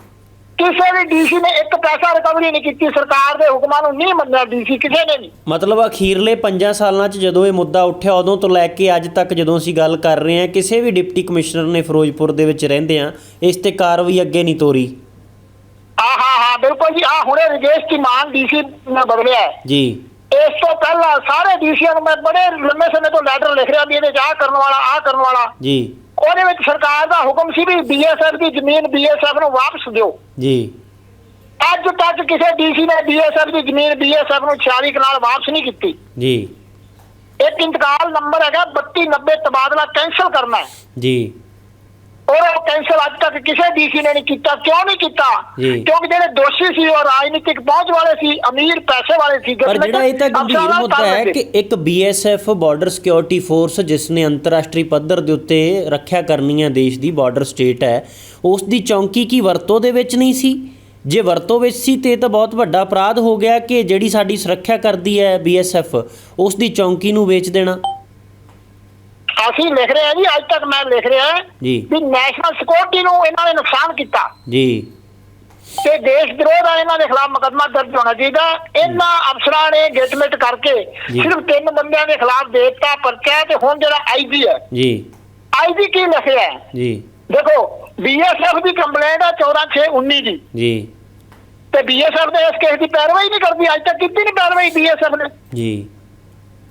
ਕਿਸੇ ਵੀ ਡੀਸੀ ਨੇ ਇੱਕ ਪੈਸਾ ਰਿਕਵਰੀ ਨਹੀਂ ਕੀਤੀ ਸਰਕਾਰ ਦੇ ਹੁਕਮਾਂ ਨੂੰ ਨਹੀਂ ਮੰਨਿਆ ਡੀਸੀ ਕਿਸੇ ਨੇ ਨਹੀਂ। ਮਤਲਬ ਅਖੀਰਲੇ 5 ਸਾਲਾਂ 'ਚ ਜਦੋਂ ਇਹ ਮੁੱਦਾ ਉੱਠਿਆ ਉਦੋਂ ਤੋਂ ਲੈ ਕੇ ਅੱਜ ਤੱਕ ਜਦੋਂ ਅਸੀਂ ਗੱਲ ਕਰ ਰਹੇ ਹਾਂ ਕਿਸੇ ਵੀ ਡਿਪਟੀ ਕਮਿਸ਼ਨਰ ਨੇ ਫਿਰੋਜ਼ਪੁਰ ਦੇ ਵਿੱਚ ਰਹਿੰਦੇ ਆ ਇਸ ਤੇ ਕਾਰਵਾਈ ਅੱਗੇ ਨਹੀਂ ਤੋਰੀ। ਹਾਂ ਹਾਂ ਹਾਂ ਬਿਲਕੁਲ ਜੀ ਆ ਹੁਣੇ ਰਜੇਸ਼ ਕੀ ਮਾਨ ਡੀਸੀ ਨੇ ਬਦਲਿਆ ਜੀ। ਇਸ ਤੋਂ ਪਹਿਲਾਂ ਸਾਰੇ ਡੀਸੀਆਂ ਨੂੰ ਮੈਂ ਬੜੇ ਲੰਮੇ ਸਮੇਂ ਤੋਂ ਲੈਟਰ ਲਿਖ ਰਿਹਾ ਵੀ ਇਹਦੇ 'ਚ ਆਹ ਕਰਨ ਵਾਲਾ ਆਹ ਕਰਨ ਵਾਲਾ। ਜੀ। ਉਹਦੇ ਵਿੱਚ ਸਰਕਾਰ ਦਾ ਹੁਕਮ ਸੀ ਵੀ ਬੀਐਸਐਫ ਦੀ ਜ਼ਮੀਨ ਬੀਐਸਐਫ ਨੂੰ ਵਾਪਸ ਦਿਓ। ਜੀ। ਅੱਜ ਤੱਕ ਕਿਸੇ ਡੀਸੀ ਨੇ ਬੀਐਸਐਫ ਦੀ ਜ਼ਮੀਨ ਬੀਐਸਐਫ ਨੂੰ 46 ਕਨਾਲ ਵਾਪਸ ਨਹੀਂ ਕੀਤੀ। ਜੀ। ਇੱਕ ਇੰਤਕਾਲ ਨੰਬਰ ਹੈਗਾ 3290 ਤਬਾਦਲਾ ਕੈਂਸਲ ਕਰਨਾ ਹੈ। ਜੀ। ਔਰ ਉਹ ਕੈਂਸਲ ਅੱਜ ਤੱਕ ਕਿਸੇ ਡੀਸੀ ਨੇ ਨਹੀਂ ਕੀਤਾ ਕਿਉਂ ਨਹੀਂ ਕੀਤਾ। ਕਿਉਂਕਿ ਜਿਹੜੇ ਦੋਸ਼ੀ ਸੀ ਉਹ ਰਾਜਨੀਤਿਕ ਪਹੁੰਚ ਵਾਲੇ ਸੀ ਅਮੀਰ ਪੈਸੇ ਵਾਲੇ ਸੀ। ਪਰ ਜਿਹੜਾ ਇਹ ਤਾਂ ਗੰਭੀਰ ਮੁੱਦਾ ਹੈ ਕਿ ਇੱਕ ਬੀਐਸਐਫ ਬਾਰਡਰ ਸਿਕਿਉਰਿਟੀ ਫੋਰਸ ਜਿਸ ਨੇ ਅੰਤਰਰਾਸ਼ਟਰੀ ਪੱਧਰ ਦੇ ਉੱਤੇ ਰੱਖਿਆ ਕਰਨੀ ਹੈ ਦੇਸ਼ ਦੀ ਬਾਰਡਰ ਸਟੇਟ ਹੈ ਉਸ ਦੀ ਚੌਂਕੀ ਕੀ ਵਰਤੋਂ ਦੇ ਵਿੱਚ ਨਹੀਂ ਸੀ? ਜੇ ਵਰਤੋਂ ਵਿੱਚ ਸੀ ਤੇ ਤਾਂ ਬਹੁਤ ਵੱਡਾ ਅਪਰਾਧ ਹੋ ਗਿਆ ਕਿ ਜਿਹੜੀ ਸਾਡੀ ਸੁਰੱਖਿਆ ਕਰਦੀ ਹੈ ਬੀਐਸਐਫ ਉਸ ਦੀ ਚੌਂਕੀ ਨੂੰ ਵੇਚ ਦੇਣਾ। ਅਸੀਂ ਲਿਖ ਰਹੇ ਹਾਂ ਜੀ ਅੱਜ ਤੱਕ ਮੈਂ ਲਿਖ ਰਿਹਾ ਜੀ। ਵੀ ਨੈਸ਼ਨਲ ਸਿਕਿਉਰਿਟੀ ਨੂੰ ਇਹਨਾਂ ਨੇ ਨੁਕਸਾਨ ਕੀਤਾ। ਜੀ। ਤੇ ਦੇਸ਼ ਵਿਰੋਧ ਦਾ ਇਹਨਾਂ ਦੇ ਖਿਲਾਫ ਮੁਕੱਦਮਾ ਦਰਜ ਹੋਣਾ ਚਾਹੀਦਾ। ਇਹਨਾਂ ਅਫਸਰਾਂ ਨੇ ਗੇਟਮੈਂਟ ਕਰਕੇ। ਸਿਰਫ ਤਿੰਨ ਬੰਦਿਆਂ ਦੇ ਖਿਲਾਫ ਦਿੱਤਾ ਪਰਚਾ ਤੇ ਹੁਣ ਜਿਹੜਾ ਆਈਜੀ ਹੈ। ਜੀ। ਆਈਜੀ ਕੀ ਲਿਖਿਆ ਹੈ? ਜੀ। ਦੇਖੋ ਬੀਐਸਐਫ ਦੀ ਕੰਪਲੇਂਟ ਹੈ 14619 ਦੀ। ਜੀ। ਤੇ ਬੀਐਸਐਫ ਨੇ ਇਸ ਕੇਸ ਦੀ ਪੈਰਵਾਈ ਨਹੀਂ ਕਰਦੀ ਅੱਜ ਤੱਕ ਕੀਤੀ ਨਹੀਂ ਪੈਰਵਾਈ ਬੀਐਸਐਫ ਨੇ। ਜੀ।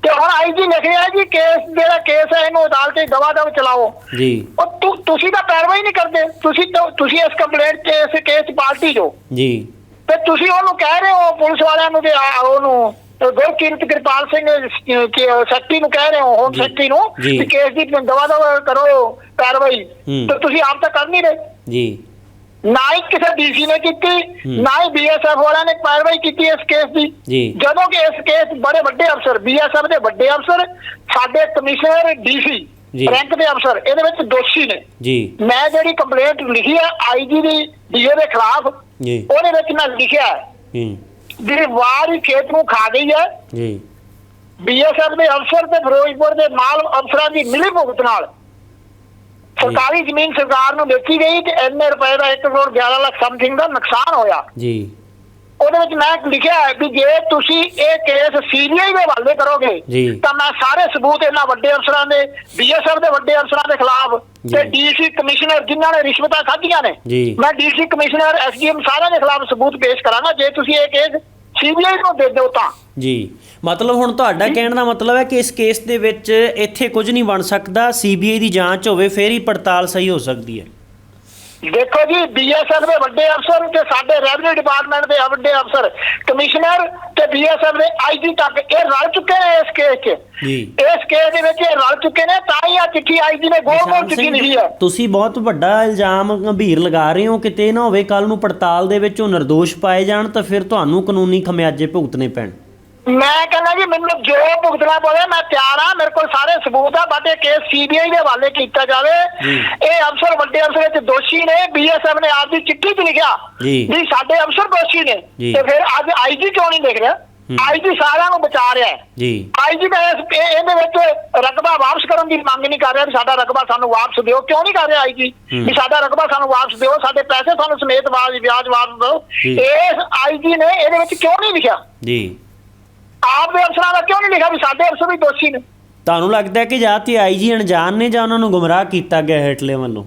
ਤੇ ਹੁਣ ਆਈਜੀ ਲਿਖ ਰਿਹਾ ਜੀ ਕੇਸ ਜਿਹੜਾ ਕੇਸ ਹੈ ਇਹਨੂੰ ਅਦਾਲਤ 'ਚ ਦਵਾ ਦਵ ਚਲਾਓ। ਜੀ। ਉਹ ਤੁ- ਤੁਸੀਂ ਤਾਂ ਪੈਰਵਾਈ ਨਹੀਂ ਕਰਦੇ। ਤੁਸੀਂ ਤਾਂ- ਤੁਸੀਂ ਇਸ ਕੰਪਲੇਂਟ 'ਚ ਇਸ ਕੇਸ ਪਾਰਟੀ ਜੋ ਜੀ। ਤੇ ਤੁਸੀਂ ਉਹਨੂੰ ਕਹਿ ਰਹੇ ਹੋ ਪੁਲਿਸ ਵਾਲਿਆਂ ਨੂੰ ਤੇ ਉਹਨੂੰ ਗੁਰਕੀਰਤ ਕਿਰਪਾਲ ਸਿੰਘ ਸੈਕਟਰੀ ਨੂੰ ਕਹਿ ਰਹੇ ਹੋ ਹੋਮ ਜੀ। ਸੈਕਟਰੀ ਨੂੰ ਜੀ। ਕਿ ਕੇਸ ਦੀ ਦਵਾ ਦਵ ਕਰੋ ਪੈਰਵਾਈ। ਹੂੰ। ਤੇ ਤੁਸੀਂ ਆਪ ਤਾਂ ਕਰ ਨਹੀਂ ਰਹੇ। ਜੀ। ਨਾ ਹੀ ਕਿਸੇ ਡੀਸੀ ਨੇ ਕੀਤੀ। ਨਾ ਹੀ ਬੀਐਸਐਫ ਵਾਲਿਆਂ ਨੇ ਪੈਰਵਾਈ ਕੀਤੀ ਇਸ ਕੇਸ ਦੀ ਜੀ। ਜਦੋਂ ਕਿ ਇਸ ਕੇਸ ਬੜੇ ਵੱਡੇ ਅਫਸਰ ਬੀਐਸਐਫ ਦੇ ਵੱਡੇ ਅਫਸਰ ਸਾਡੇ ਕਮਿਸ਼ਨਰ ਡੀਸੀ ਜੀ। ਰੈਂਕ ਦੇ ਅਫਸਰ ਇਹਦੇ ਵਿੱਚ ਦੋਸ਼ੀ ਨੇ ਜੀ ਮੈਂ ਜਿਹੜੀ ਕੰਪਲੇਂਟ ਲਿਖੀ ਹੈ ਆਈਜੀ ਦੀ ਡੀਓ ਦੇ ਖਿਲਾਫ ਜੀ ਉਹਦੇ ਵਿੱਚ ਮੈਂ ਲਿਖਿਆ ਹੈ ਹੂੰ ਵੀ ਵਾਰ ਖੇਤ ਨੂੰ ਖਾ ਗਈ ਹੈ ਜੀ ਬੀਐਸਐਫ ਦੇ ਅਫਸਰ ਤੇ ਫਿਰੋਜ਼ਪੁਰ ਦੇ ਮਾਲ ਅਫਸਰਾਂ ਦੀ ਮਿਲੀ ਭੁਗਤ ਨਾਲ ਸਰਕਾਰੀ ਜ਼ਮੀਨ ਸਰਕਾਰ ਨੂੰ ਵੇਚੀ ਗਈ ਤੇ ਇੰਨੇ ਰੁਪਏ ਦਾ 1 ਕਰੋੜ 11 ਲੱਖ ਸਮਥਿੰਗ ਦਾ ਨੁਕਸਾਨ ਹੋਇਆ ਜੀ ਉਹਦੇ ਵਿੱਚ ਮੈਂ ਲਿਖਿਆ ਹੈ ਵੀ ਜੇ ਤੁਸੀਂ ਇਹ ਕੇਸ ਸੀਬੀਆਈ ਦੇ ਹਵਾਲੇ ਕਰੋਗੇ। ਤਾਂ ਮੈਂ ਸਾਰੇ ਸਬੂਤ ਇਹਨਾਂ ਵੱਡੇ ਅਫਸਰਾਂ ਦੇ ਬੀਐਸਐਫ ਦੇ ਵੱਡੇ ਅਫਸਰਾਂ ਦੇ ਖਿਲਾਫ। ਤੇ ਡੀਸੀ ਕਮਿਸ਼ਨਰ ਜਿਨ੍ਹਾਂ ਨੇ ਰਿਸ਼ਵਤਾਂ ਖਾਧੀਆਂ ਨੇ। ਮੈਂ ਡੀਸੀ ਕਮਿਸ਼ਨਰ ਐਸਡੀਐਮ ਸਾਰਿਆਂ ਦੇ ਖਿਲਾਫ ਸਬੂਤ ਪੇਸ਼ ਕਰਾਂਗਾ ਜੇ ਤੁਸੀਂ ਇਹ ਕੇਸ ਸੀਬੀਆਈ ਨੂੰ ਦੇ ਦਿਓ ਤਾਂ। ਜੀ। ਮਤਲਬ ਹੁਣ ਤੁਹਾਡਾ ਕਹਿਣ ਦਾ ਮਤਲਬ ਹੈ ਕਿ ਇਸ ਕੇਸ ਦੇ ਵਿੱਚ ਇੱਥੇ ਕੁਝ ਨਹੀਂ ਬਣ ਸਕਦਾ ਸੀਬੀਆਈ ਦੀ ਜਾਂਚ ਹੋਵੇ ਫੇਰ ਹੀ ਪੜਤਾਲ ਸਹੀ ਹੋ ਸਕਦੀ ਹੈ। ਦੇਖੋ ਜੀ ਬੀਐਸਐਫ ਦੇ ਵੱਡੇ ਅਫਸਰ ਤੇ ਸਾਡੇ ਰੈਵਨਿਊ ਡਿਪਾਰਟਮੈਂਟ ਦੇ ਵੱਡੇ ਅਫਸਰ ਕਮਿਸ਼ਨਰ ਤੇ ਬੀਐਸਐਫ ਦੇ ਆਈਜੀ ਤੱਕ ਇਹ ਰਲ ਚੁੱਕੇ ਨੇ ਇਸ ਕੇਸ 'ਚ। ਜੀ। ਇਸ ਕੇਸ ਦੇ ਵਿੱਚ ਇਹ ਰਲ ਚੁੱਕੇ ਨੇ ਤਾਂ ਹੀ ਆ ਚਿੱਠੀ ਆਈਜੀ ਨੇ ਗੋਲ ਨਿਸ਼ਾਨ ਗੋਲ ਚਿੱਠੀ ਲਿਖੀ ਹੈ ਤੁਸੀਂ ਬਹੁਤ ਵੱਡਾ ਇਲਜ਼ਾਮ ਗੰਭੀਰ ਲਗਾ ਰਹੇ ਹੋ ਕਿਤੇ ਨਾ ਹੋਵੇ ਕੱਲ ਨੂੰ ਪੜਤਾਲ ਦੇ ਵਿੱਚ ਉਹ ਨਿਰਦੋਸ਼ ਪਾਏ ਜਾਣ ਤਾਂ ਫਿਰ ਤੁਹਾਨੂੰ ਕਾਨੂੰਨੀ ਖਮਿਆਜੇ ਭੁਗਤਣੇ ਪੈਣ। ਮੈਂ ਕਹਿੰਦਾ ਜੀ ਮੈਨੂੰ ਜੋ ਭੁਗਤਣਾ ਪਵੇ ਮੈਂ ਤਿਆਰ ਆ ਮੇਰੇ ਕੋਲ ਸਾਰੇ ਸਬੂਤ ਆ ਬਟ ਇਹ ਕੇਸ ਸੀਬੀਆਈ ਦੇ ਹਵਾਲੇ ਕੀਤਾ ਜਾਵੇ। ਇਹ ਅਫਸਰ ਵੱਡੇ ਅਫਸਰ ਵਿੱਚ ਦੋਸ਼ੀ ਨੇ ਬੀਐਸਐਫ ਨੇ ਆਪਦੀ ਚਿੱਠੀ 'ਚ ਲਿਖਿਆ ਜੀ। ਵੀ ਸਾਡੇ ਅਫਸਰ ਦੋਸ਼ੀ ਨੇ। ਤੇ ਫਿਰ ਅੱਜ ਆਈਜੀ ਕਿਉਂ ਨਹੀਂ ਲਿਖ ਰਿਹਾ। ਆਈਜੀ ਸਾਰਿਆਂ ਨੂੰ ਬਚਾ ਰਿਹਾ ਹੈ ਜੀ ਆਈਜੀ ਦਾ ਇਹ- ਇਹਦੇ ਵਿੱਚ ਰਕਬਾ ਵਾਪਸ ਕਰਨ ਦੀ ਮੰਗ ਨਹੀਂ ਕਰ ਰਿਹਾ ਵੀ ਸਾਡਾ ਰਕਬਾ ਸਾਨੂੰ ਵਾਪਸ ਦਿਓ ਕਿਉਂ ਨਹੀਂ ਕਰ ਰਿਹਾ ਆਈਜੀ। ਵੀ ਸਾਡਾ ਰਕਬਾ ਸਾਨੂੰ ਵਾਪਸ ਦਿਓ ਸਾਡੇ ਪੈਸੇ ਸਾਨੂੰ ਸਮੇਤ ਵਿਆਜ ਵਾਪਸ ਦਿਓ। ਇਸ ਆਈਜੀ ਨੇ ਇਹਦੇ ਵਿੱਚ ਕਿਉਂ ਨਹੀਂ ਲਿਖਿਆ ਜੀ ਆਪ ਦੇ ਅਫਸਰਾਂ ਦਾ ਕਿਉਂ ਨਹੀਂ ਲਿਖਿਆ ਵੀ ਸਾਡੇ ਅਫਸਰ ਵੀ ਦੋਸ਼ੀ ਨੇ? ਤੁਹਾਨੂੰ ਲੱਗਦਾ ਹੈ ਕਿ ਜਾਂ ਤੇ ਆਈਜੀ ਅਣਜਾਣ ਨੇ ਜਾਂ ਉਹਨਾਂ ਨੂੰ ਗੁੰਮਰਾਹ ਕੀਤਾ ਗਿਆ ਹੇਠਲੇ ਵੱਲੋਂ?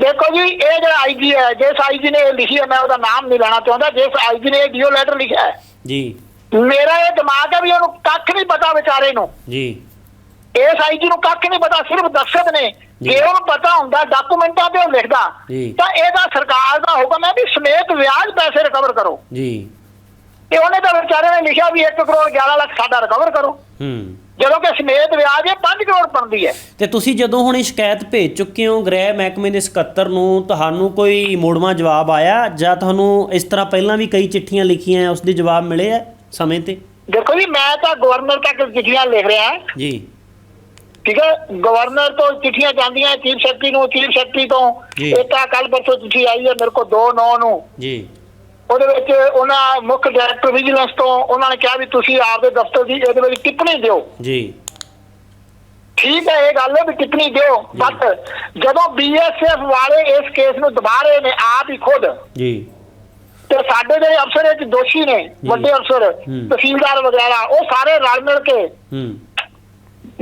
ਦੇਖੋ ਜੀ ਇਹ ਜਿਹੜਾ ਆਈਜੀ ਹੈ ਜਿਸ ਆਈਜੀ ਨੇ ਇਹ ਲਿਖੀ ਹੈ ਮੈਂ ਉਹਦਾ ਨਾਮ ਨਹੀਂ ਲੈਣਾ ਚਾਹੁੰਦਾ ਜਿਸ ਆਈਜੀ ਨੇ ਇਹ ਡੀਓ ਲੈਟਰ ਲਿਖਿਆ ਹੈ। ਜੀ। ਮੇਰਾ ਇਹ ਦਿਮਾਗ ਹੈ ਵੀ ਉਹਨੂੰ ਕੱਖ ਨਹੀਂ ਪਤਾ ਵਿਚਾਰੇ ਨੂੰ। ਜੀ। ਇਸ ਆਈਜੀ ਨੂੰ ਕੱਖ ਨਹੀਂ ਪਤਾ ਸਿਰਫ ਦਸਖਤ ਨੇ। ਜੀ। ਉਹਨੂੰ ਪਤਾ ਹੁੰਦਾ ਡਾਕੂਮੈਂਟਾਂ ਤੇ ਉਹ ਲਿਖਦਾ। ਤਾਂ ਇਹਦਾ ਸਰਕਾਰ ਦਾ ਹੁਕਮ ਹੈ ਵੀ ਸਮੇਤ ਵਿਆਜ ਪੈਸੇ ਰਿਕਵਰ ਕਰੋ। ਜੀ। ਤੇ ਉਹਨੇ ਤਾਂ ਵਿਚਾਰੇ ਨੇ ਲਿਖਿਆ ਵੀ 1 ਕਰੋੜ 11 ਲੱਖ ਸਾਡਾ ਰਿਕਵਰ ਕਰੋ। ਹੂੰ। ਜਦੋਂ ਕਿ ਸਮੇਤ ਵਿਆਜ ਇਹ 5 ਕਰੋੜ ਬਣਦੀ ਹੈ। ਤੇ ਤੁਸੀਂ ਜਦੋਂ ਹੁਣ ਇਹ ਸ਼ਿਕਾਇਤ ਭੇਜ ਚੁੱਕੇ ਹੋ ਗ੍ਰਹਿ ਮਹਿਕਮੇ ਦੇ ਸਕੱਤਰ ਨੂੰ ਤੁਹਾਨੂੰ ਕੋਈ ਮੋੜਵਾਂ ਜਵਾਬ ਆਇਆ? ਜਾਂ ਤੁਹਾਨੂੰ ਇਸ ਤਰ੍ਹਾਂ ਪਹਿਲਾਂ ਵੀ ਕਈ ਚਿੱਠੀਆਂ ਲਿਖੀਆਂ ਉਸ ਦੇ ਜਵਾਬ ਮਿਲੇ ਆ ਸਮੇਂ ਤੇ? ਦੇਖੋ ਜੀ ਮੈਂ ਤਾਂ ਗਵਰਨਰ ਤੱਕ ਚਿੱਠੀਆਂ ਲਿਖ ਰਿਹਾ। ਜੀ। ਠੀਕ ਹੈ ਗਵਰਨਰ ਤੋਂ ਚਿੱਠੀਆਂ ਜਾਂਦੀਆਂ ਚੀਫ ਸੈਕਟਰੀ ਨੂੰ ਚੀਫ ਸੈਕਟਰੀ ਤੋਂ। ਇੱਕ ਤਾਂ ਕੱਲ ਪਰਸੋਂ ਚਿੱਠੀ ਆਈ ਹੈ ਮੇਰੇ ਕੋਲ 2 9 ਨੂੰ। ਜੀ। ਉਹਦੇ ਵਿੱਚ ਉਹਨਾਂ ਮੁੱਖ ਡਾਇਰੈਕਟਰ ਵਿਜੀਲੈਂਸ ਤੋਂ ਉਹਨਾਂ ਨੇ ਕਿਹਾ ਵੀ ਤੁਸੀਂ ਆਪਦੇ ਦਫ਼ਤਰ ਦੀ ਇਹਦੇ ਵਿੱਚ ਟਿੱਪਣੀ ਦਿਓ। ਜੀ। ਠੀਕ ਹੈ ਇਹ ਗੱਲ ਹੈ ਵੀ ਟਿੱਪਣੀ ਦਿਓ ਬਟ ਜਦੋਂ ਬੀਐਸਐਫ ਵਾਲੇ ਇਸ ਕੇਸ ਨੂੰ ਦਬਾ ਰਹੇ ਨੇ ਆਪ ਹੀ ਖੁਦ। ਜੀ। ਤੇ ਸਾਡੇ ਜਿਹੜੇ ਅਫਸਰ ਇਹ ਦੋਸ਼ੀ ਨੇ ਵੱਡੇ ਅਫਸਰ। ਤਹਿਸੀਲਦਾਰ ਵਗੈਰਾ ਉਹ ਸਾਰੇ ਰਲ ਮਿਲ ਕੇ ਹੂੰ।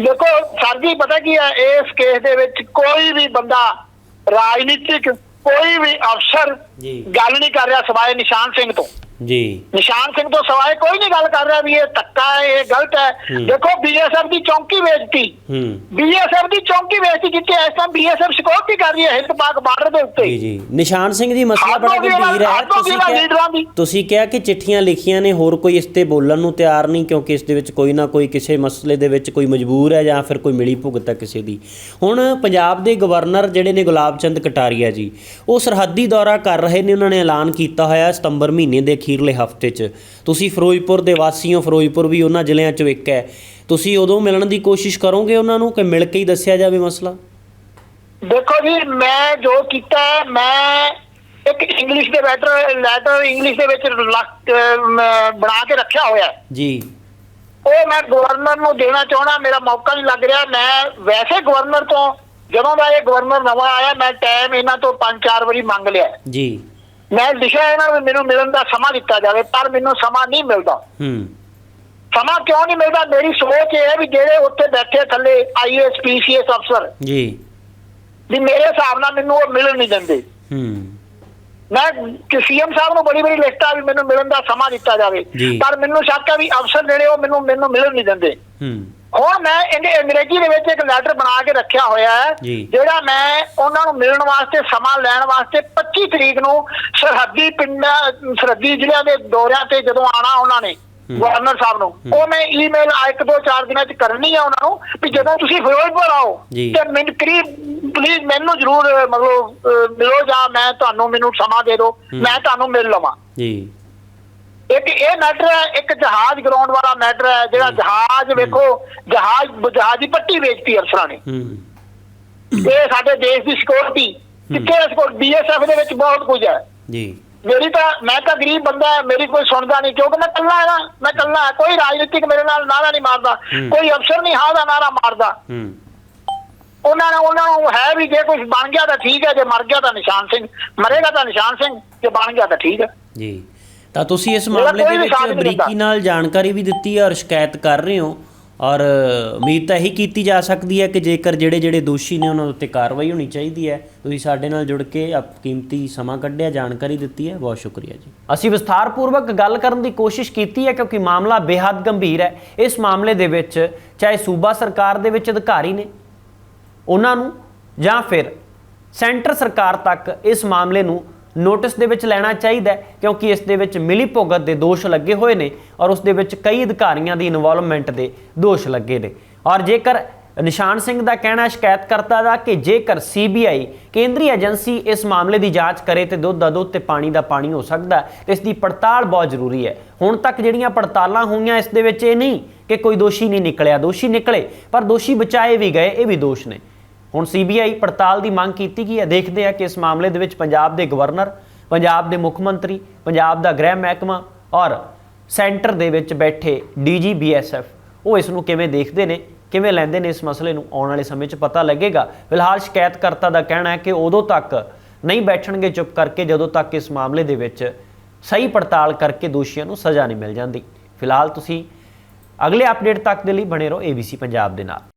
ਦੇਖੋ ਸਰ ਜੀ ਪਤਾ ਕੀ ਹੈ ਇਸ ਕੇਸ ਦੇ ਵਿੱਚ ਕੋਈ ਵੀ ਬੰਦਾ ਰਾਜਨੀਤਿਕ ਕੋਈ ਵੀ ਅਫਸਰ ਜੀ। ਗੱਲ ਨਹੀਂ ਕਰ ਰਿਹਾ ਸਵਾਏ ਨਿਸ਼ਾਨ ਸਿੰਘ ਤੋਂ ਜੀ। ਨਿਸ਼ਾਨ ਸਿੰਘ ਤੋਂ ਸਵਾਏ ਕੋਈ ਨਹੀਂ ਗੱਲ ਕਰ ਰਿਹਾ ਵੀ ਇਹ ਧੱਕਾ ਹੈ ਇਹ ਗਲਤ ਹੈ। ਦੇਖੋ ਬੀਐਸਐਫ ਦੀ ਚੌਂਕੀ ਵੇਚਤੀ। ਹੂੰ। ਬੀਐਸਐਫ ਦੀ ਚੌਂਕੀ ਵੇਚਤੀ ਜਿੱਥੇ ਇਸ ਟਾਈਮ ਬੀਐਸਐਫ ਸਿਕਿਉਰਿਟੀ ਕਰ ਰਹੀ ਹੈ ਹਿੰਦ ਪਾਕ ਬਾਰਡਰ ਦੇ ਉੱਤੇ। ਜੀ ਜੀ। ਨਿਸ਼ਾਨ ਸਿੰਘ ਜੀ ਮਸਲਾ ਬੜਾ ਗੰਭੀਰ ਹੈ ਤੁਸੀਂ ਦੀ। ਕਿਹਾ ਤੁਸੀਂ ਕਿਹਾ ਕਿ ਚਿੱਠੀਆਂ ਲਿਖੀਆਂ ਨੇ ਹੋਰ ਕੋਈ ਇਸ ਤੇ ਬੋਲਣ ਨੂੰ ਤਿਆਰ ਨਹੀਂ ਕਿਉਂਕਿ ਇਸ ਦੇ ਵਿੱਚ ਕੋਈ ਨਾ ਕੋਈ ਕਿਸੇ ਮਸਲੇ ਦੇ ਵਿੱਚ ਕੋਈ ਮਜਬੂਰ ਹੈ ਜਾਂ ਫਿਰ ਕੋਈ ਮਿਲੀ ਭੁਗਤ ਹੈ ਕਿਸੇ ਦੀ। ਹੁਣ ਪੰਜਾਬ ਦੇ ਗਵਰਨਰ ਜਿਹੜੇ ਨੇ ਗੁਲਾਬ ਚੰਦ ਕਟਾਰੀਆ ਜੀ ਉਹ ਸਰਹੱਦੀ ਦੌਰਾ ਕਰ ਰਹੇ ਨੇ ਉਹਨਾਂ ਨੇ ਐਲਾਨ ਕੀਤਾ ਹੋਇਆ ਸਤੰਬਰ ਮਹੀਨੇ ਦੇ ਅਖੀਰਲੇ ਹਫ਼ਤੇ 'ਚ। ਤੁਸੀਂ ਫਿਰੋਜ਼ਪੁਰ ਦੇ ਵਾਸੀ ਹੋ ਫਿਰੋਜ਼ਪੁਰ ਵੀ ਉਹਨਾਂ ਜ਼ਿਲ੍ਹਿਆਂ 'ਚੋਂ ਇੱਕ ਹੈ। ਤੁਸੀਂ ਉਦੋਂ ਮਿਲਣ ਦੀ ਕੋਸ਼ਿਸ਼ ਕਰੋਗੇ ਉਹਨਾਂ ਨੂੰ ਕਿ ਮਿਲ ਕੇ ਹੀ ਦੱਸਿਆ ਜਾਵੇ ਮਸਲਾ? ਦੇਖੋ ਜੀ ਮੈਂ ਜੋ ਕੀਤਾ ਮੈਂ ਇੱਕ ਇੰਗਲਿਸ਼ ਦੇ ਲੈਟਰ ਲੈਟਰ ਇੰਗਲਿਸ਼ ਦੇ ਵਿੱਚ ਬਣਾ ਕੇ ਰੱਖਿਆ ਹੋਇਆ। ਜੀ। ਉਹ ਮੈਂ ਗਵਰਨਰ ਨੂੰ ਦੇਣਾ ਚਾਹਣਾ ਮੇਰਾ ਮੌਕਾ ਨਹੀਂ ਲੱਗ ਰਿਹਾ। ਮੈਂ ਵੈਸੇ ਗਵਰਨਰ ਤੋਂ ਜਦੋਂ ਦਾ ਇਹ ਗਵਰਨਰ ਨਵਾਂ ਆਇਆ ਮੈਂ ਟਾਈਮ ਇਹਨਾਂ ਤੋਂ ਪੰਜ ਚਾਰ ਵਾਰੀ ਮੰਗ ਲਿਆ। ਜੀ। ਮੈਂ ਲਿਖਿਆ ਇਹਨਾਂ ਨੂੰ ਮੈਨੂੰ ਮਿਲਣ ਦਾ ਸਮਾਂ ਦਿੱਤਾ ਜਾਵੇ ਪਰ ਮੈਨੂੰ ਸਮਾਂ ਨਹੀਂ ਮਿਲਦਾ। ਹੂੰ। ਸਮਾਂ ਕਿਉਂ ਨਹੀਂ ਮਿਲਦਾ? ਮੇਰੀ ਸੋਚ ਇਹ ਹੈ ਵੀ ਜਿਹੜੇ ਉੱਥੇ ਬੈਠੇ ਥੱਲੇ ਆਈਐਸ ਪੀਸੀਐਸ ਅਫਸਰ ਜੀ। ਵੀ ਮੇਰੇ ਹਿਸਾਬ ਨਾਲ ਮੈਨੂੰ ਉਹ ਮਿਲਣ ਨਹੀਂ ਦਿੰਦੇ। ਹੂੰ। ਮੈਂ ਕਿ ਸੀਐਮ ਸਾਹਿਬ ਨੂੰ ਬੜੀ ਬੜੀ ਆ ਵੀ ਮੈਨੂੰ ਮਿਲਣ ਦਾ ਸਮਾਂ ਦਿੱਤਾ ਜਾਵੇ। ਪਰ ਮੈਨੂੰ ਸ਼ੱਕ ਹੈ ਵੀ ਅਫਸਰ ਜਿਹੜੇ ਉਹ ਮੈਨੂੰ ਮੈਨੂੰ ਮਿਲਣ ਨਹੀਂ ਦਿੰਦੇ। ਹੂੰ। ਹੁਣ ਮੈਂ ਇਹਦੇ ਅੰਗਰੇਜ਼ੀ ਦੇ ਵਿੱਚ ਇੱਕ ਲੈਟਰ ਬਣਾ ਕੇ ਰੱਖਿਆ ਹੋਇਆ ਹੈ। ਜਿਹੜਾ ਮੈਂ ਉਹਨਾਂ ਨੂੰ ਮਿਲਣ ਵਾਸਤੇ ਸਮਾਂ ਲੈਣ ਵਾਸਤੇ 25 ਤਰੀਕ ਨੂੰ ਸਰਹੱਦੀ ਪਿੰਡਾਂ ਸਰਹੱਦੀ ਜ਼ਿਲ੍ਹਿਆਂ ਦੇ ਦੌਰਿਆਂ ਤੇ ਜਦੋਂ ਆਣਾ ਉਹਨਾਂ ਨੇ। ਗਵਰਨਰ ਸਾਹਿਬ ਨੂੰ ਉਹ ਮੈਂ ਈਮੇਲ ਆ ਇੱਕ ਦੋ ਚਾਰ ਦਿਨਾਂ ਚ ਕਰਨੀ ਆ ਉਹਨਾਂ ਨੂੰ ਵੀ ਜਦੋਂ ਤੁਸੀਂ ਫਿਰੋਜ਼ਪੁਰ ਆਓ। ਤੇ ਮੈਨੂੰ ਕਰੀਬ ਪਲੀਜ਼ ਮੈਨੂੰ ਜ਼ਰੂਰ ਮਤਲਬ ਮਿਲੋ ਜਾਂ ਮੈਂ ਤੁਹਾਨੂੰ ਮੈਨੂੰ ਸਮਾਂ ਦੇ ਦਿਓ। ਮੈਂ ਤੁਹਾਨੂੰ ਮਿਲ ਲਵਾਂ ਜੀ ਇੱਕ ਇਹ ਮੈਟਰ ਹੈ ਇੱਕ ਜਹਾਜ਼ ਗਰਾਉਂਡ ਵਾਲਾ ਮੈਟਰ ਹੈ ਜਿਹੜਾ ਜਹਾਜ਼ ਵੇਖੋ ਜਹਾਜ਼ ਜਹਾਜ਼ ਦੀ ਪੱਟੀ ਵੇਚਤੀ ਅਫਸਰਾਂ ਨੇ। ਹੂੰ। ਇਹ ਸਾਡੇ ਦੇਸ਼ ਦੀ ਸਿਕਿਉਰਿਟੀ ਕਿੱਥੇ ਇਸ ਕੋਲ ਬੀਐਸਐਫ ਦੇ ਵਿੱਚ ਬਹੁਤ ਕੁਝ ਹੈ। ਜੀ। ਮੇਰੀ ਤਾਂ ਮੈਂ ਤਾਂ ਗਰੀਬ ਬੰਦਾ ਹਾਂ, ਮੇਰੀ ਕੋਈ ਸੁਣਦਾ ਨਹੀਂ ਕਿਉਂਕਿ ਮੈਂ ਕੱਲਾ ਹਾਂ ਮੈਂ ਕੱਲਾ ਹਾਂ ਕੋਈ ਰਾਜਨੀਤਿਕ ਮੇਰੇ ਨਾਲ ਨਾਰਾ ਨਹੀਂ ਮਾਰਦਾ। ਕੋਈ ਅਫਸਰ ਨਹੀਂ ਹਾਂ ਦਾ ਨਾਰਾ ਮਾਰਦਾ। ਹੂੰ। ਉਹਨਾਂ ਨੇ ਉਹਨਾਂ ਨੂੰ ਹੈ ਵੀ ਜੇ ਕੁਝ ਬਣ ਗਿਆ ਤਾਂ ਠੀਕ ਹੈ ਜੇ ਮਰ ਗਿਆ ਤਾਂ ਨਿਸ਼ਾਨ ਸਿੰਘ ਮਰੇਗਾ ਤਾਂ ਨਿਸ਼ਾਨ ਸਿੰਘ ਜੇ ਬਣ ਗਿਆ ਤਾਂ ਠੀਕ ਹੈ। ਜੀ। ਤਾਂ ਤੁਸੀਂ ਇਸ ਮਾਮਲੇ ਦੇ ਵਿੱਚ ਬਰੀਕੀ। ਨਾਲ ਜਾਣਕਾਰੀ ਵੀ ਦਿੱਤੀ ਹੈ ਔਰ ਸ਼ਿਕਾਇਤ ਕਰ ਰਹੇ ਹੋ। ਔਰ ਉਮੀਦ ਤਾਂ ਇਹੀ ਕੀਤੀ ਜਾ ਸਕਦੀ ਹੈ ਕਿ ਜੇਕਰ ਜਿਹੜੇ ਜਿਹੜੇ ਦੋਸ਼ੀ ਨੇ ਉਹਨਾਂ ਉੱਤੇ ਕਾਰਵਾਈ ਹੋਣੀ ਚਾਹੀਦੀ ਹੈ ਤੁਸੀਂ ਸਾਡੇ ਨਾਲ ਜੁੜ ਕੇ ਆਪ ਕੀਮਤੀ ਸਮਾਂ ਕੱਢਿਆ ਜਾਣਕਾਰੀ ਦਿੱਤੀ ਹੈ। ਬਹੁਤ ਸ਼ੁਕਰੀਆ ਜੀ। ਅਸੀਂ ਵਿਸਥਾਰਪੂਰਵਕ ਗੱਲ ਕਰਨ ਦੀ ਕੋਸ਼ਿਸ਼ ਕੀਤੀ ਹੈ ਕਿਉਂਕਿ ਮਾਮਲਾ ਬੇहद ਗੰਭੀਰ ਹੈ। ਇਸ ਮਾਮਲੇ ਦੇ ਵਿੱਚ ਚਾਹੇ ਸੂਬਾ ਸਰਕਾਰ ਦੇ ਵਿੱਚ ਅਧਿਕਾਰੀ ਨੇ ਉਹਨਾਂ ਨੂੰ ਜਾਂ ਫਿਰ ਸੈਂਟਰ ਸਰਕਾਰ ਤੱਕ ਇਸ ਮਾਮਲੇ ਨੂੰ ਨੋਟਿਸ ਦੇ ਵਿੱਚ ਲੈਣਾ ਚਾਹੀਦਾ ਕਿਉਂਕਿ ਇਸ ਦੇ ਵਿੱਚ ਮਿਲੀ ਭੁਗਤ ਦੇ ਦੋਸ਼ ਲੱਗੇ ਹੋਏ ਨੇ ਔਰ ਉਸ ਦੇ ਵਿੱਚ ਕਈ ਅਧਿਕਾਰੀਆਂ ਦੀ ਇਨਵੋਲਵਮੈਂਟ ਦੇ ਦੋਸ਼ ਲੱਗੇ ਨੇ। ਔਰ ਜੇਕਰ ਨਿਸ਼ਾਨ ਸਿੰਘ ਦਾ ਕਹਿਣਾ ਸ਼ਿਕਾਇਤਕਰਤਾ ਦਾ ਕਿ ਜੇਕਰ ਸੀਬੀਆਈ ਕੇਂਦਰੀ ਏਜੰਸੀ ਇਸ ਮਾਮਲੇ ਦੀ ਜਾਂਚ ਕਰੇ ਤੇ ਦੁੱਧ ਦਾ ਦੁੱਧ ਤੇ ਪਾਣੀ ਦਾ ਪਾਣੀ ਹੋ ਸਕਦਾ ਹੈ, ਤੇ ਇਸ ਦੀ ਪੜਤਾਲ ਬਹੁਤ ਜ਼ਰੂਰੀ ਹੈ। ਹੁਣ ਤੱਕ ਜਿਹੜੀਆਂ ਪੜਤਾਲਾਂ ਹੋਈਆਂ ਇਸ ਦੇ ਵਿੱਚ ਇਹ ਨਹੀਂ ਕਿ ਕੋਈ ਦੋਸ਼ੀ ਨਹੀਂ ਨਿਕਲਿਆ, ਦੋਸ਼ੀ ਨਿਕਲੇ, ਪਰ ਦੋਸ਼ੀ ਬਚਾਏ ਵੀ ਗਏ, ਇਹ ਵੀ ਦੋਸ਼ ਨੇ। ਹੁਣ ਸੀਬੀਆਈ ਪੜਤਾਲ ਦੀ ਮੰਗ ਕੀਤੀ ਗਈ ਹੈ। ਦੇਖਦੇ ਆ ਕਿ ਇਸ ਮਾਮਲੇ ਦੇ ਵਿੱਚ ਪੰਜਾਬ ਦੇ ਗਵਰਨਰ, ਪੰਜਾਬ ਦੇ ਮੁੱਖ ਮੰਤਰੀ, ਪੰਜਾਬ ਦਾ ਗ੍ਰਹਿ ਮਹਿਕਮਾ ਔਰ ਸੈਂਟਰ ਦੇ ਵਿੱਚ ਬੈਠੇ ਡੀਜੀ ਬੀਐਸਐਫ ਉਹ ਇਸ ਨੂੰ ਕਿਵੇਂ ਦੇਖਦੇ ਨੇ, ਕਿਵੇਂ ਲੈਂਦੇ ਨੇ ਇਸ ਮਸਲੇ ਨੂੰ ਆਉਣ ਵਾਲੇ ਸਮੇਂ 'ਚ ਪਤਾ ਲੱਗੇਗਾ। ਫਿਲਹਾਲ ਸ਼ਿਕਾਇਤਕਰਤਾ ਦਾ ਕਹਿਣਾ ਹੈ ਕਿ ਉਦੋਂ ਤੱਕ ਨਹੀਂ ਬੈਠਣਗੇ ਚੁੱਪ ਕਰਕੇ, ਜਦੋਂ ਤੱਕ ਇਸ ਮਾਮਲੇ ਦੇ ਵਿੱਚ ਸਹੀ ਪੜਤਾਲ ਕਰਕੇ ਦੋਸ਼ੀਆਂ ਨੂੰ ਸਜ਼ਾ ਨਹੀਂ ਮਿਲ ਜਾਂਦੀ। ਫਿਲਹਾਲ ਤੁਸੀਂ ਅਗਲੇ ਅਪਡੇਟ ਤੱਕ ਦੇ ਲਈ ਬਣੇ ਰਹੋ ABC ਪੰਜਾਬ ਦੇ ਨਾਲ।